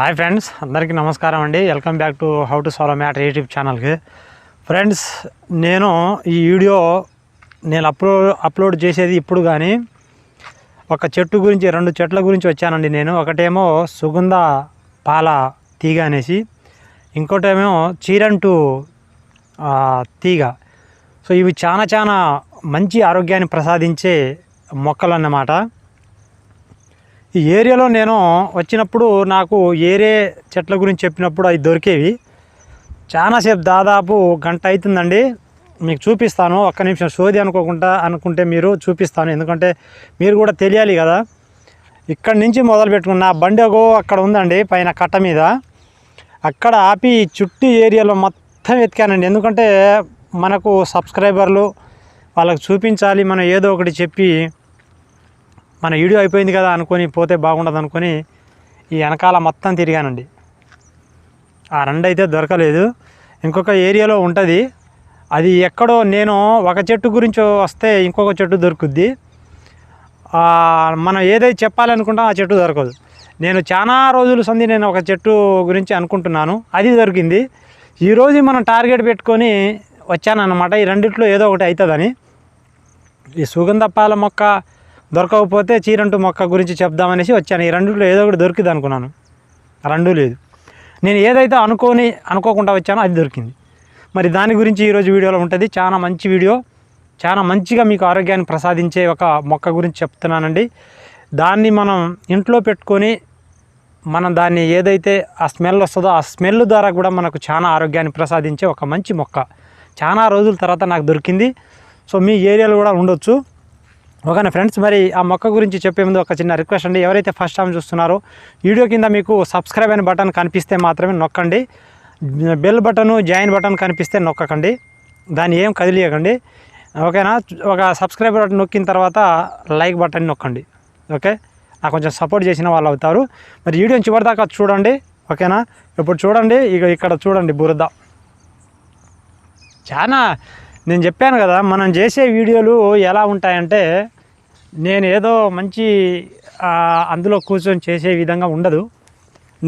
Hi friends అందరికీ నమస్కారం అండి. Welcome back to how to solve matter YouTube ఛానల్కి. ఫ్రెండ్స్ నేను ఈ వీడియో నేను అప్లో అప్లోడ్ చేసేది ఇప్పుడు కానీ ఒక చెట్టు గురించి రెండు చెట్ల గురించి వచ్చానండి నేను. ఒకటేమో సుగంధ పాల తీగ అనేసి ఇంకోటేమో చీరంటు తీగ. సో ఇవి చాలా చాలా మంచి ఆరోగ్యాన్ని ప్రసాదించే మొక్కలు అన్నమాట. ఈ ఏరియాలో నేను వచ్చినప్పుడు నాకు ఏరే చెట్ల గురించి చెప్పినప్పుడు అవి దొరికేవి. చాలాసేపు దాదాపు గంట అవుతుందండి మీకు చూపిస్తాను ఒక్క నిమిషం సోది అనుకోకుండా అనుకుంటే మీరు చూపిస్తాను. ఎందుకంటే మీరు కూడా తెలియాలి కదా. ఇక్కడి నుంచి మొదలు పెట్టుకున్న నా బండి ఒక అక్కడ ఉందండి పైన కట్ట మీద. అక్కడ ఆపి చుట్టూ ఏరియాలో మొత్తం వెతికానండి. ఎందుకంటే మనకు సబ్స్క్రైబర్లు వాళ్ళకి చూపించాలి మనం ఏదో ఒకటి చెప్పి మన వీడియో అయిపోయింది కదా అనుకొని పోతే బాగుండదు అనుకొని ఈ వెనకాల మొత్తం తిరిగానండి. ఆ రెండు అయితే దొరకలేదు. ఇంకొక ఏరియాలో ఉంటుంది. అది ఎక్కడో నేను ఒక చెట్టు గురించి వస్తే ఇంకొక చెట్టు దొరుకుద్ది. మనం ఏదైతే చెప్పాలనుకుంటాం ఆ చెట్టు దొరకదు. నేను చాలా రోజుల సంది నేను ఒక చెట్టు గురించి అనుకుంటున్నాను. అది దొరికింది. ఈరోజు మనం టార్గెట్ పెట్టుకొని వచ్చానన్నమాట. ఈ రెండిట్లో ఏదో ఒకటి అవుతుందని ఈ సుగంధ పాల మొక్క దొరకకపోతే చీరంటు మొక్క గురించి చెప్దామనేసి వచ్చాను. ఈ రెండులో ఏదో ఒకటి దొరికింది అనుకున్నాను. రెండు లేదు. నేను ఏదైతే అనుకోని అనుకోకుండా వచ్చానో అది దొరికింది. మరి దాని గురించి ఈరోజు వీడియోలో ఉంటుంది. చాలా మంచి వీడియో. చాలా మంచిగా మీకు ఆరోగ్యాన్ని ప్రసాదించే ఒక మొక్క గురించి చెప్తున్నానండి. దాన్ని మనం ఇంట్లో పెట్టుకొని మనం దాన్ని ఏదైతే ఆ స్మెల్ వస్తుందో ఆ స్మెల్ ద్వారా కూడా మనకు చాలా ఆరోగ్యాన్ని ప్రసాదించే ఒక మంచి మొక్క. చాలా రోజుల తర్వాత నాకు దొరికింది. సో మీ ఏరియాలో కూడా ఉండొచ్చు. ఓకేనా ఫ్రెండ్స్ మరి ఆ మొక్క గురించి చెప్పే ముందు ఒక చిన్న రిక్వెస్ట్ అండి. ఎవరైతే ఫస్ట్ టైం చూస్తున్నారో వీడియో కింద మీకు సబ్స్క్రైబ్ అనే బటన్ కనిపిస్తే మాత్రమే నొక్కండి. బెల్ బటను జాయిన్ బటన్ కనిపిస్తే నొక్కకండి. దాన్ని ఏం కదిలియకండి. ఓకేనా? ఒక సబ్స్క్రైబ్ బటన్ నొక్కిన తర్వాత లైక్ బటన్ నొక్కండి. ఓకే? నాకు కొంచెం సపోర్ట్ చేసిన వాళ్ళు అవుతారు. మరి వీడియోని చివరిదాకా చూడండి. ఓకేనా? ఇప్పుడు చూడండి. ఇక ఇక్కడ చూడండి బురద. చాలా నేను చెప్పాను కదా మనం చేసే వీడియోలు ఎలా ఉంటాయంటే నేను ఏదో మంచి అందులో కూర్చొని చేసే విధంగా ఉండదు.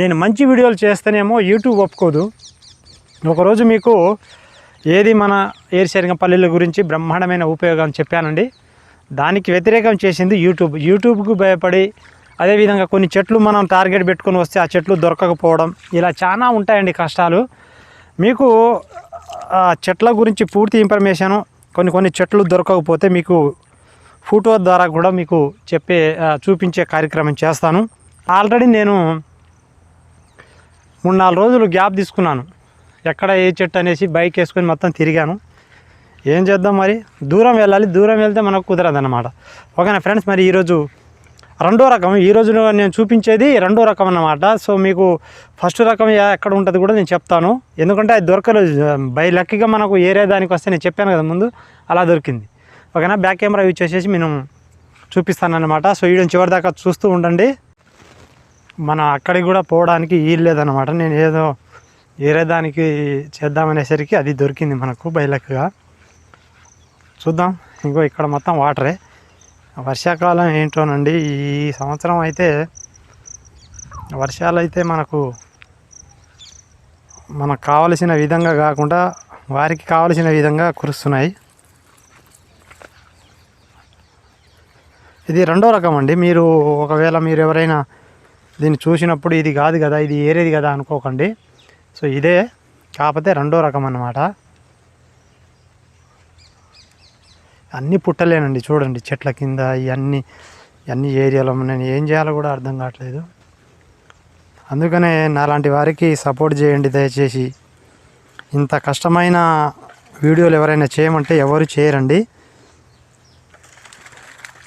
నేను మంచి వీడియోలు చేస్తేనేమో యూట్యూబ్ ఒప్పుకోదు. ఒకరోజు మీకు ఏది మన ఏరిశరింగ పల్లెల గురించి బ్రహ్మాండమైన ఉపయోగం చెప్పానండి. దానికి వ్యతిరేకం చేసింది యూట్యూబ్. యూట్యూబ్కు భయపడి అదేవిధంగా కొన్ని చెట్లు మనం టార్గెట్ పెట్టుకొని వస్తే ఆ చెట్లు దొరకకపోవడం ఇలా చాలా ఉంటాయండి కష్టాలు. మీకు ఆ చెట్ల గురించి పూర్తి ఇన్ఫర్మేషను కొన్ని కొన్ని చెట్లు దొరకకపోతే మీకు ఫోటో ద్వారా కూడా మీకు చెప్పే చూపించే కార్యక్రమం చేస్తాను. ఆల్రెడీ నేను మూడు నాలుగు రోజులు గ్యాప్ తీసుకున్నాను. ఎక్కడ ఏ చెట్టు అనేసి బైక్ వేసుకొని మొత్తం తిరిగాను. ఏం చేద్దాం మరి? దూరం వెళ్ళాలి. దూరం వెళ్తే మనకు కుదరదు అనమాట ఓకేనా ఫ్రెండ్స్? మరి ఈరోజు రెండో రకం. ఈ రోజు నేను చూపించేది రెండో రకం అన్నమాట. సో మీకు ఫస్ట్ రకం ఎక్కడ ఉంటుంది కూడా నేను చెప్తాను. ఎందుకంటే అది దొరకలేదు. బై లక్కీగా మనకు ఏరియా దానికి వస్తే నేను చెప్పాను కదా ముందు అలా దొరికింది. ఓకేనా? బ్యాక్ కెమెరా యూజ్ చేసేసి నేను చూపిస్తాను అనమాట సో వీడియో చివరి దాకా చూస్తూ ఉండండి. మన అక్కడికి కూడా పోవడానికి వీలు లేదనమాట నేను ఏదో వేరే దానికి చేద్దామనేసరికి అది దొరికింది మనకు బయలక్గా చూద్దాం. ఇంకో ఇక్కడ మొత్తం వాటరే. వర్షాకాలం ఏంటోనండి ఈ సంవత్సరం అయితే వర్షాలు అయితే మనకు మనకు కావలసిన విధంగా కాకుండా వారికి కావలసిన విధంగా కురుస్తున్నాయి. ఇది రెండో రకం అండి. మీరు ఒకవేళ మీరు ఎవరైనా దీన్ని చూసినప్పుడు ఇది కాదు కదా ఇది ఏరేది కదా అనుకోకండి. సో ఇదే కాకపోతే రెండో రకం అన్నమాట. అన్నీ పుట్టలేనండి చూడండి చెట్ల కింద ఇవన్నీ అన్ని ఏరియాలో నేను ఏం చేయాలో కూడా అర్థం కావట్లేదు. అందుకనే నాలాంటి వారికి సపోర్ట్ చేయండి దయచేసి. ఇంత కష్టమైన వీడియోలు ఎవరైనా చేయమంటే ఎవరు చేయరండి.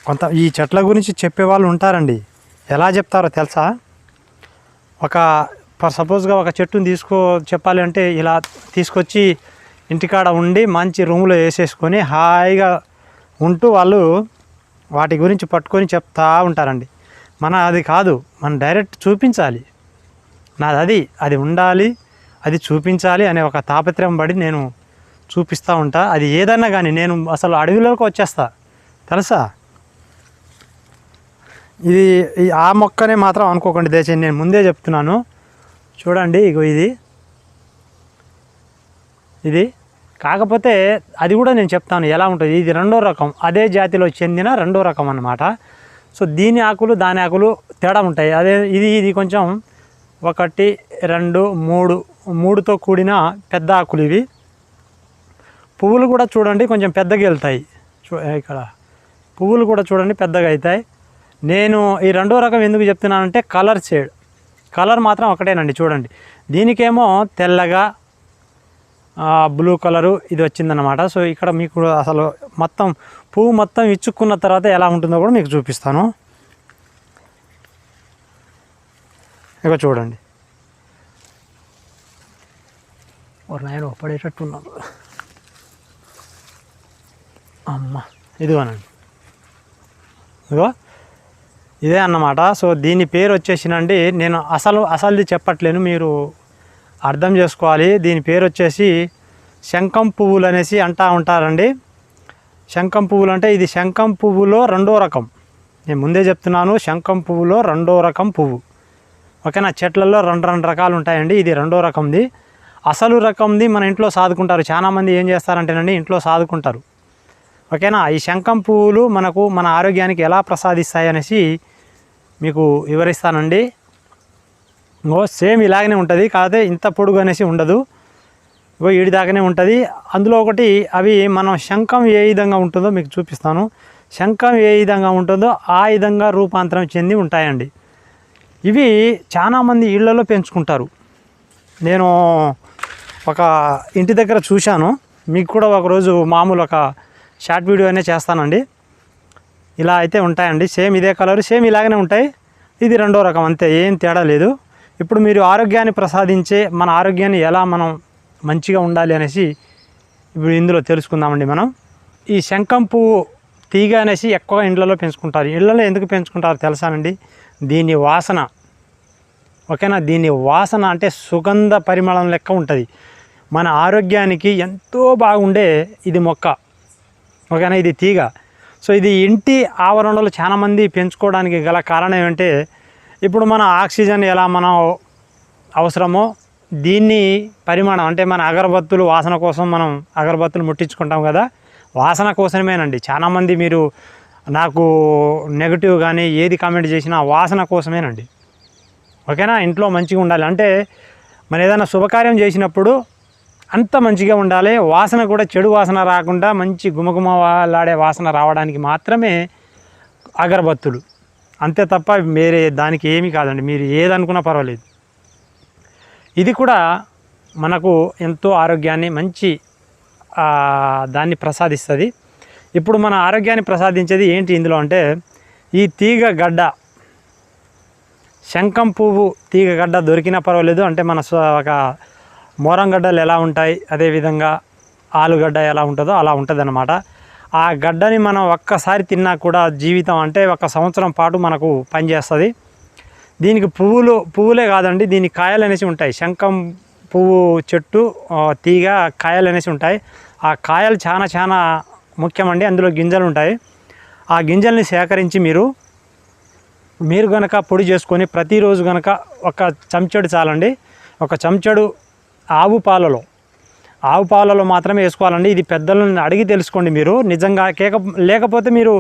కొంత ఈ చెట్ల గురించి చెప్పే వాళ్ళు ఉంటారండి. ఎలా చెప్తారో తెలుసా? ఒక ఫర్ సపోజ్గా ఒక చెట్టుని తీసుకో చెప్పాలి అంటే ఇలా తీసుకొచ్చి ఇంటికాడ ఉండి మంచి రూమ్లో వేసేసుకొని హాయిగా ఉంటూ వాళ్ళు వాటి గురించి పట్టుకొని చెప్తా ఉంటారండి. మన అది కాదు మనం డైరెక్ట్ చూపించాలి. నాది అది అది ఉండాలి అది చూపించాలి అనే ఒక తాపత్రయం పడి నేను చూపిస్తూ ఉంటా. అది ఏదన్నా కానీ నేను అసలు అడవిలోకి వచ్చేస్తా. తెలుసా? ఇది ఆ మొక్కనే మాత్రం అనుకోకండి దయచేసి నేను ముందే చెప్తున్నాను. చూడండి ఇగో ఇది. ఇది కాకపోతే అది కూడా నేను చెప్తాను ఎలా ఉంటుంది? ఇది రెండో రకం అదే జాతిలో చెందిన రెండో రకం అన్నమాట. సో దీని ఆకులు దాని ఆకులు తేడా ఉంటాయి. అదే ఇది ఇది కొంచెం ఒకటి రెండు మూడు మూడుతో కూడిన పెద్ద ఆకులు ఇవి. పువ్వులు కూడా చూడండి కొంచెం పెద్దగా వెళ్తాయి. చూ ఇక్కడ. పువ్వులు కూడా చూడండి పెద్దగా అవుతాయి. నేను ఈ రెండో రకం ఎందుకు చెప్తున్నానంటే కలర్ షేడ్. కలర్ మాత్రం ఒకటేనండి చూడండి. దీనికేమో తెల్లగా బ్లూ కలరు ఇది వచ్చిందనమాట సో ఇక్కడ మీకు అసలు మొత్తం పువ్వు మొత్తం ఇచ్చుకున్న తర్వాత ఎలా ఉంటుందో కూడా మీకు చూపిస్తాను. ఇక చూడండి. ఒక నాయన పడేటట్టు ఉన్నాడు అమ్మ ఇదిగోనండి. ఇదిగో ఇదే అన్నమాట. సో దీని పేరు వచ్చేసినండి నేను అసలు అసలుది చెప్పట్లేను మీరు అర్థం చేసుకోవాలి. దీని పేరు వచ్చేసి శంఖం పువ్వులు అనేసి అంటా ఉంటారండి. శంఖం పువ్వులు అంటే ఇది శంఖం పువ్వులో రెండో రకం. నేను ముందే చెప్తున్నాను శంఖం పువ్వులో రెండో రకం పువ్వు. ఓకేనా? చెట్లలో రెండు రెండు రకాలు ఉంటాయండి. ఇది రెండో రకంది. అసలు రకంది మన ఇంట్లో సాదుకుంటారు. చాలామంది ఏం చేస్తారంటేనండి ఇంట్లో సాదుకుంటారు. ఓకేనా? ఈ శంఖం పువ్వులు మనకు మన ఆరోగ్యానికి ఎలా ప్రసాదిస్తాయి అనేసి మీకు వివరిస్తానండి. ఇంకో సేమ్ ఇలాగనే ఉంటుంది కాకపోతే ఇంత పొడుగు అనేసి ఉండదు. ఇగో ఈడి దాకానే ఉంటుంది. అందులో ఒకటి అవి మనం శంఖం ఏ విధంగా ఉంటుందో మీకు చూపిస్తాను. శంఖం ఏ విధంగా ఉంటుందో ఆ విధంగా రూపాంతరం చెంది ఉంటాయండి. ఇవి చాలామంది ఇళ్ళలో పెంచుకుంటారు. నేను ఒక ఇంటి దగ్గర చూశాను. మీకు కూడా ఒకరోజు మామూలు ఒక షార్ట్ వీడియో అనే చేస్తానండి. ఇలా అయితే ఉంటాయండి. సేమ్ ఇదే కలర్ సేమ్ ఇలాగనే ఉంటాయి. ఇది రెండో రకం అంతే ఏం తేడా లేదు. ఇప్పుడు మీరు ఆరోగ్యాన్ని ప్రసాదించే మన ఆరోగ్యాన్ని ఎలా మనం మంచిగా ఉండాలి అనేసి ఇప్పుడు ఇందులో తెలుసుకుందామండి మనం. ఈ శంఖం పువ్వు తీగ అనేసి ఎక్కువ ఇండ్లలో పెంచుకుంటారు. ఇళ్ళలో ఎందుకు పెంచుకుంటారో తెలుసానండి? దీని వాసన. ఓకేనా? దీని వాసన అంటే సుగంధ పరిమళం లెక్క ఉంటుంది. మన ఆరోగ్యానికి ఎంతో బాగుండే ఇది మొక్క. ఓకేనా? ఇది తీగ. సో ఇది ఇంటి ఆవరణలో చాలామంది పెంచుకోవడానికి గల కారణం ఏమంటే ఇప్పుడు మన ఆక్సిజన్ ఎలా మనం అవసరమో దీన్ని పరిమాణం అంటే మన అగరబత్తులు వాసన కోసం మనం అగరబత్తులు ముట్టించుకుంటాం కదా వాసన కోసమేనండి. చాలామంది మీరు నాకు నెగిటివ్ కానీ ఏది కామెంట్ చేసినా వాసన కోసమేనండి. ఓకేనా? ఇంట్లో మంచిగా ఉండాలి. అంటే మన ఏదైనా శుభకార్యం చేసినప్పుడు అంత మంచిగా ఉండాలి. వాసన కూడా చెడు వాసన రాకుండా మంచి గుమగుమలాడే వాసన రావడానికి మాత్రమే అగరబత్తులు అంతే తప్ప వేరే దానికి ఏమీ కాదండి. మీరు ఏదనుకున్నా పర్వాలేదు. ఇది కూడా మనకు ఎంతో ఆరోగ్యాన్ని మంచి దాన్ని ప్రసాదిస్తుంది. ఇప్పుడు మన ఆరోగ్యాన్ని ప్రసాదించేది ఏంటి ఇందులో అంటే ఈ తీగ గడ్డ శంఖం పువ్వు తీగ గడ్డ దొరికినా పర్వాలేదు. అంటే మన ఒక మోరం గడ్డలు ఎలా ఉంటాయి అదేవిధంగా ఆలుగడ్డ ఎలా ఉంటుందో అలా ఉంటుంది ఆ గడ్డని మనం ఒక్కసారి తిన్నా కూడా జీవితం అంటే ఒక సంవత్సరం పాటు మనకు పనిచేస్తుంది. దీనికి పువ్వులు పువ్వులే కాదండి దీనికి కాయలు అనేసి ఉంటాయి. శంఖం పువ్వు చెట్టు తీగ కాయలు అనేసి ఉంటాయి. ఆ కాయలు చాలా చాలా ముఖ్యమండి అందులో గింజలు ఉంటాయి. ఆ గింజల్ని సేకరించి మీరు మీరు కనుక పొడి చేసుకొని ప్రతిరోజు కనుక ఒక చెంచాడు చాలండి. ఒక చెంచాడు ఆవు పాలలో ఆవు పాలలో మాత్రమే వేసుకోవాలండి. ఇది పెద్దలను అడిగి తెలుసుకోండి మీరు. నిజంగా కేక లేకపోతే మీరు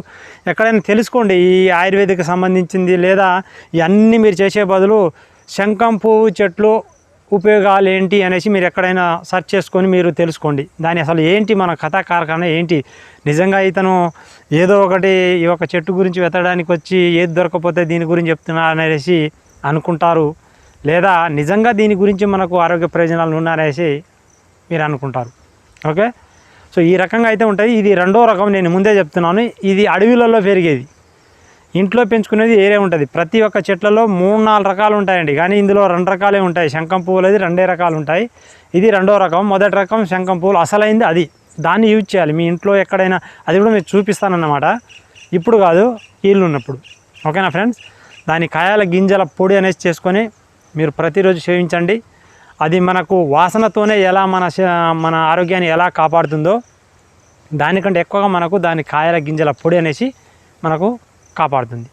ఎక్కడైనా తెలుసుకోండి. ఈ ఆయుర్వేదిక్ సంబంధించింది లేదా ఇవన్నీ మీరు చేసే బదులు శంఖం పువ్వు చెట్లు ఉపయోగాలు ఏంటి అనేసి మీరు ఎక్కడైనా సెర్చ్ చేసుకొని మీరు తెలుసుకోండి. దాని అసలు ఏంటి మన కథా కారకణ ఏంటి? నిజంగా ఇతను ఏదో ఒకటి ఈ ఒక చెట్టు గురించి వెతడానికి వచ్చి ఏది దొరకపోతే దీని గురించి చెప్తున్నా అనేసి అనుకుంటారు. లేదా నిజంగా దీని గురించి మనకు ఆరోగ్య ప్రయోజనాలు ఉన్నాయనేసి మీరు అనుకుంటారు ఓకే? సో ఈ రకంగా అయితే ఉంటుంది. ఇది రెండో రకం నేను ముందే చెప్తున్నాను. ఇది అడవిలలో పెరిగేది. ఇంట్లో పెంచుకునేది ఏరే ఉంటుంది. ప్రతి ఒక్క చెట్లలో మూడు నాలుగు రకాలు ఉంటాయండి. కానీ ఇందులో రెండు రకాలే ఉంటాయి. శంఖం పువ్వులు అది రెండే రకాలు ఉంటాయి. ఇది రెండో రకం. మొదటి రకం శంఖం పువ్వులు. అసలైంది అది. దాన్ని యూజ్ చేయాలి. మీ ఇంట్లో ఎక్కడైనా అది కూడా మీరు చూపిస్తానన్నమాట. ఇప్పుడు కాదు ఈళ్ళు ఉన్నప్పుడు. ఓకేనా ఫ్రెండ్స్? దాని కాయాల గింజల పొడి అనేసి చేసుకొని మీరు ప్రతిరోజు సేవించండి. అది మనకు వాసనతోనే ఎలా మన మన ఆరోగ్యాన్ని ఎలా కాపాడుతుందో దానికంటే ఎక్కువగా మనకు దాని కాయల గింజల పొడి అనేసి మనకు కాపాడుతుంది.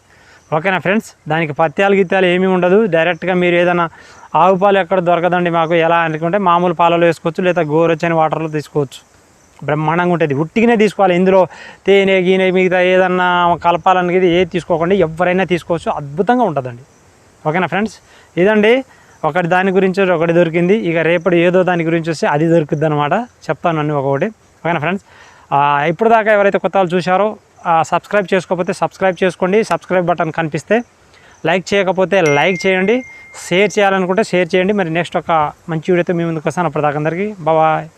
ఓకేనా ఫ్రెండ్స్? దానికి పత్యాలు గిత్యాలు ఏమీ ఉండదు. డైరెక్ట్గా మీరు ఏదైనా ఆవు పాలు ఎక్కడ దొరకదండి మాకు ఎలా అనుకుంటే మామూలు పాలలో వేసుకోవచ్చు లేదా గోరొచ్చని వాటర్లో తీసుకోవచ్చు. బ్రహ్మాండంగా ఉంటుంది. ఉట్టిగానే తీసుకోవాలి. ఇందులో తేనె గీనె మిగతా ఏదన్నా కలపాలనేది ఏది తీసుకోకుండా ఎవరైనా తీసుకోవచ్చు. అద్భుతంగా ఉంటుందండి. ఓకేనా ఫ్రెండ్స్? ఇదండి ఒకటి దాని గురించి ఒకటి దొరికింది. ఇక రేపటి ఏదో దాని గురించి వస్తే అది దొరుకుద్ది అనమాట చెప్తాను అన్నీ ఒకటి. ఓకేనా ఫ్రెండ్స్? ఇప్పుడు దాకా ఎవరైతే కొత్త వాళ్ళు చూశారో సబ్స్క్రైబ్ చేసుకోకపోతే సబ్స్క్రైబ్ చేసుకోండి. సబ్స్క్రైబ్ బటన్ కనిపిస్తే లైక్ చేయకపోతే లైక్ చేయండి. షేర్ చేయాలనుకుంటే షేర్ చేయండి. మరి నెక్స్ట్ ఒక మంచి వీడియోతో మీ ముందుకు వస్తాను. అప్పటిదాకా అందరికీ బాయ్